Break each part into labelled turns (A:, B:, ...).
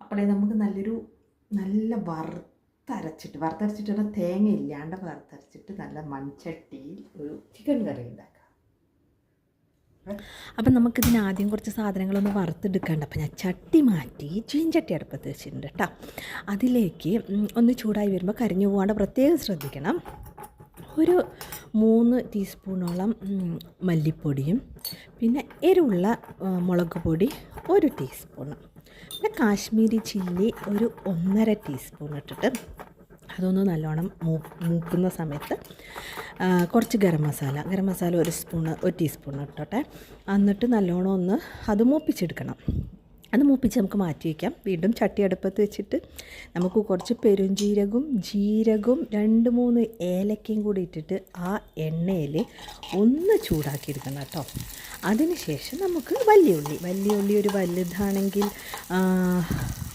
A: അപ്പോഴേ നമുക്ക് നല്ലൊരു നല്ല വറുത്തരച്ചിട്ട് വറുത്തരച്ചിട്ട് പറഞ്ഞാൽ തേങ്ങ ഇല്ലാണ്ട് വറുത്തരച്ചിട്ട് നല്ല മൺചട്ടിയിൽ ഒരു ചിക്കൻ കറി ഉണ്ടാക്കാം.
B: അപ്പം നമുക്കിതിന് ആദ്യം കുറച്ച് സാധനങ്ങളൊന്ന് വറുത്തെടുക്കാണ്ട്. അപ്പം ഞാൻ ചട്ടി മാറ്റി ചീൻചട്ടി അടുപ്പത്ത് വെച്ചിട്ടുണ്ട് കേട്ടോ അതിലേക്ക് ഒന്ന് ചൂടായി വരുമ്പോൾ കരിഞ്ഞു പോകാണ്ട് പ്രത്യേകം ശ്രദ്ധിക്കണം. ഒരു മൂന്ന് ടീസ്പൂണോളം മല്ലിപ്പൊടിയും പിന്നെ എരിവുള്ള മുളക് പൊടി ഒരു ടീസ്പൂണ്. പിന്നെ കാശ്മീരി ചില്ലി ഒരു ഒന്നര ടീസ്പൂൺ ഇട്ടിട്ട് അതൊന്ന് നല്ലോണം മൂ മൂക്കുന്ന സമയത്ത് കുറച്ച് ഗരം മസാല ഗരം മസാല ഒരു സ്പൂണ് ഒരു ടീസ്പൂൺ ഇട്ടോട്ടെ. എന്നിട്ട് നല്ലോണം ഒന്ന് അത് മൂപ്പിച്ചെടുക്കണം. അത് മൂപ്പിച്ച് നമുക്ക് മാറ്റി വയ്ക്കാം. വീണ്ടും ചട്ടി അടുപ്പത്ത് വെച്ചിട്ട് നമുക്ക് കുറച്ച് പെരുംജീരകവും ജീരകവും രണ്ട് മൂന്ന് ഏലക്കയും കൂടി ഇട്ടിട്ട് ആ എണ്ണയിൽ ഒന്ന് ചൂടാക്കിയെടുക്കണം കേട്ടോ. അതിനുശേഷം നമുക്ക് വലിയ ഉള്ളി ഒരു വലുതാണെങ്കിൽ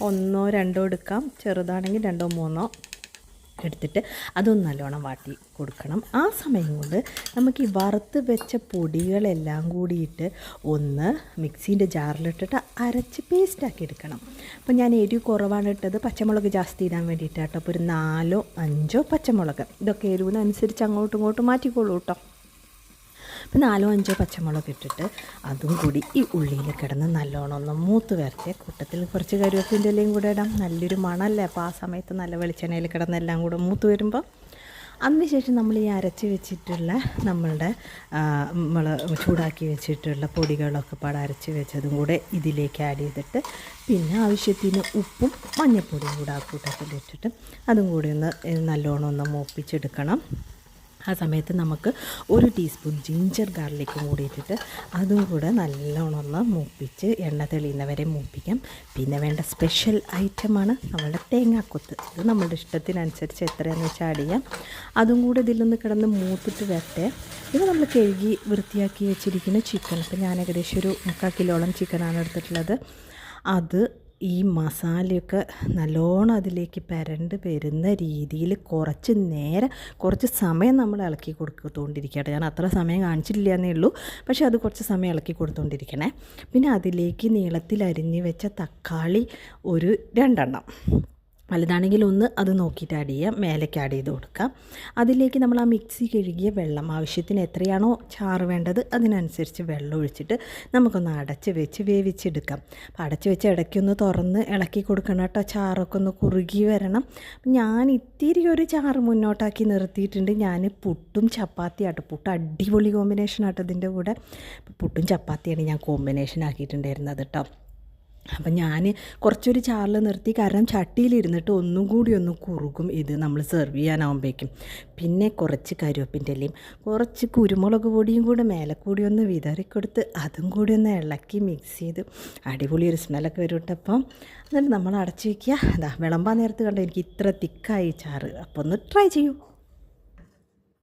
B: ഒന്നോ രണ്ടോ എടുക്കാം ചെറുതാണെങ്കിൽ രണ്ടോ മൂന്നോ എടുത്തിട്ട് അതൊന്ന് നല്ലോണം വാട്ടി കൊടുക്കണം. ആ സമയം കൊണ്ട് നമുക്ക് ഈ വറുത്ത് വെച്ച പൊടികളെല്ലാം കൂടിയിട്ട് ഒന്ന് മിക്സീന്റെ ജാറിലിട്ടിട്ട് അരച്ച് പേസ്റ്റാക്കി എടുക്കണം. അപ്പോൾ ഞാൻ എരിവ് കുറവാണ് ഇട്ടത്. പച്ചമുളക് ജാസ്തി ഇടാൻ വേണ്ടിയിട്ടാട്ടോ. അപ്പോൾ ഒരു നാലോ അഞ്ചോ പച്ചമുളക് ഇതൊക്കെ എരിവിനനുസരിച്ച് അങ്ങോട്ടും ഇങ്ങോട്ടും മാറ്റിക്കോളൂ കേട്ടോ. അപ്പോൾ നാലോ അഞ്ചോ പച്ചമുളക് ഇട്ടിട്ട് അതും കൂടി ഈ ഉള്ളിയിൽ കിടന്ന് നല്ലോണം ഒന്ന് മൂത്ത് വരച്ച് കൂട്ടത്തിൽ കുറച്ച് കരുവേപ്പിന്റെ എല്ലാം കൂടെ ഇടാം. നല്ലൊരു മണല്ലേ അപ്പോൾ ആ സമയത്ത് നല്ല വെളിച്ചെണ്ണയിൽ കിടന്ന് എല്ലാം കൂടെ മൂത്ത് വരുമ്പോൾ അതിനുശേഷം നമ്മൾ ഈ അരച്ച് വെച്ചിട്ടുള്ള നമ്മളുടെ നമ്മൾ ചൂടാക്കി വെച്ചിട്ടുള്ള പൊടികളൊക്കെ പാടെ അരച്ച് വെച്ചതും കൂടെ ഇതിലേക്ക് ആഡ് ചെയ്തിട്ട് പിന്നെ ആവശ്യത്തിന് ഉപ്പും മഞ്ഞൾപ്പൊടിയും കൂടെ ആ കൂട്ടത്തിൽ ഇട്ടിട്ട് അതും കൂടി ഒന്ന് നല്ലോണം ഒന്ന് മൂപ്പിച്ചെടുക്കണം. ആ സമയത്ത് നമുക്ക് ഒരു ടീസ്പൂൺ ജിഞ്ചർ ഗാർലിക്കും കൂടി ഇട്ടിട്ട് അതും കൂടെ നല്ലോണം ഒന്ന് മൂപ്പിച്ച് എണ്ണ തെളിയുന്നവരെ മൂപ്പിക്കാം. പിന്നെ വേണ്ട സ്പെഷ്യൽ ഐറ്റമാണ് നമ്മുടെ തേങ്ങാക്കൊത്ത്. ഇത് നമ്മുടെ ഇഷ്ടത്തിനനുസരിച്ച് എത്രയാണെന്ന് വെച്ചാൽ ആഡ് ചെയ്യാം. അതും കൂടെ ഇതിലൊന്ന് കിടന്ന് മൂത്തിട്ട് വരട്ടെ. ഇത് നമ്മൾ കഴുകി വൃത്തിയാക്കി വെച്ചിരിക്കുന്ന ചിക്കൻ. അപ്പോൾ ഞാൻ ഏകദേശം ഒരു മുക്കാൽ കിലോളം ചിക്കനാണ് എടുത്തിട്ടുള്ളത്. അത് ഈ മസാലയൊക്കെ നല്ലോണം അതിലേക്ക് പരണ്ട് വരുന്ന രീതിയിൽ കുറച്ച് നേരം കുറച്ച് സമയം നമ്മൾ ഇളക്കി കൊടുത്തുകൊണ്ടിരിക്കട്ടെ ഞാൻ അത്ര സമയം കാണിച്ചില്ല എന്നേ ഉള്ളൂ. പക്ഷേ അത് കുറച്ച് സമയം ഇളക്കി കൊടുത്തുകൊണ്ടിരിക്കണേ. പിന്നെ അതിലേക്ക് നീളത്തിൽ അരിഞ്ഞ് വെച്ച തക്കാളി ഒരു രണ്ടെണ്ണം. വലുതാണെങ്കിൽ ഒന്ന് അത് നോക്കിയിട്ട് ആഡ് ചെയ്യാം മേലേക്ക് ആഡ് ചെയ്ത് കൊടുക്കാം അതിലേക്ക് നമ്മൾ ആ മിക്സി കഴുകിയ വെള്ളം ആവശ്യത്തിന് എത്രയാണോ ചാറ് വേണ്ടത് അതിനനുസരിച്ച് വെള്ളം ഒഴിച്ചിട്ട് നമുക്കൊന്ന് അടച്ച് വെച്ച് വേവിച്ചെടുക്കാം. അപ്പോൾ അടച്ച് വെച്ച് ഇടയ്ക്കൊന്ന് തുറന്ന് ഇളക്കി കൊടുക്കണം കേട്ടോ ചാറൊക്കെ ഒന്ന് കുറുകി വരണം. ഞാൻ ഇത്തിരി ഒരു ചാറ് മുന്നോട്ടാക്കി നിർത്തിയിട്ടുണ്ട്. ഞാൻ പുട്ടും ചപ്പാത്തിയാട്ടോ പുട്ട് അടിപൊളി കോമ്പിനേഷൻ ആട്ടോ ഇതിന്റെ കൂടെ. പുട്ടും ചപ്പാത്തിയാണ് ഞാൻ കോമ്പിനേഷൻ ആക്കിയിട്ടുണ്ടായിരുന്നത് കേട്ടോ. അപ്പം ഞാൻ കുറച്ചൊരു ചാറിൽ നിർത്തി കാരണം ചട്ടിയിലിരുന്നിട്ട് ഒന്നും കൂടി ഒന്ന് കുറുകും ഇത് നമ്മൾ സെർവ് ചെയ്യാനാവുമ്പോഴേക്കും പിന്നെ കുറച്ച് കരുവേപ്പിന്റെ ഇലയും കുറച്ച് കുരുമുളക് പൊടിയും കൂടെ മേലെ കൂടി ഒന്ന് വിതറിക്കൊടുത്ത് അതും കൂടി ഒന്ന് ഇളക്കി മിക്സ് ചെയ്ത് അടിപൊളി ഒരു സ്മെല്ലൊക്കെ വരും കേട്ടോ എന്നിട്ട് നമ്മൾ അടച്ചു വയ്ക്കുക. അതാ വിളമ്പാൻ നേരത്ത് കണ്ടോ എനിക്ക് ഇത്ര തിക്കായി ചാറ്. അപ്പോൾ ഒന്ന് ട്രൈ ചെയ്യൂ.